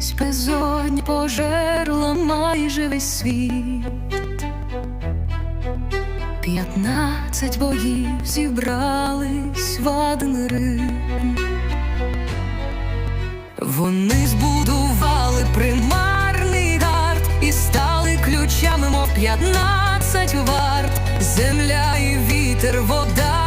Ось безодня пожерла майже весь світ. П'ятнадцять боїв зібрались в один ритм. Вони збудували примарний гард і стали ключами, мов п'ятнадцять варт. Земля і вітер, вода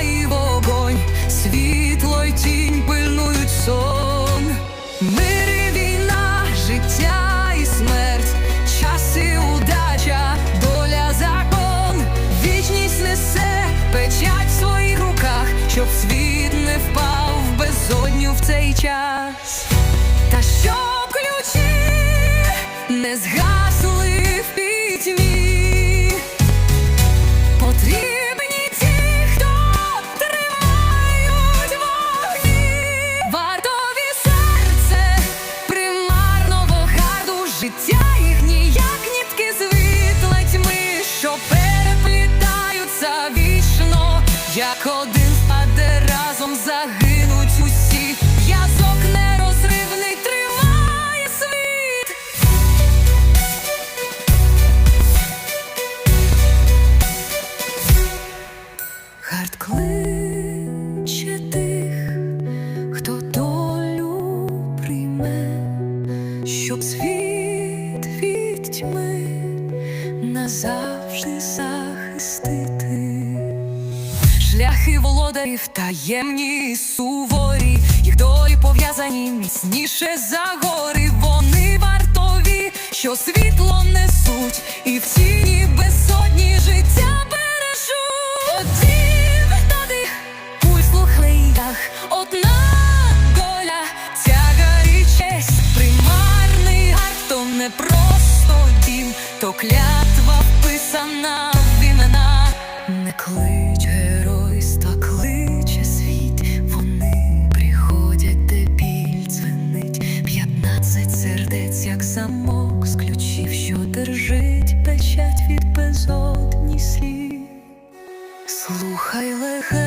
в цей час. Та щоб ключі не згасли в пітьмі, потрібні ті, хто тримають вогні, вартові серце примарного гарду життя їх ніяк нітки світла тьми, що переплітаються вічно, як Хард кличе тих, хто долю прийме, щоб світ від тьми назавжди захистити. Шляхи володарів таємні суворі, їх долі пов'язані міцніше за гори. Вони вартові, що світло несуть, і в тіні клятва вписана в імена, не клич геройства, кличе світ, вони приходять, де біль дзвенить, п'ятнадцять сердець, як замок з ключів, що держить печать від безодні слів. Слухай легенд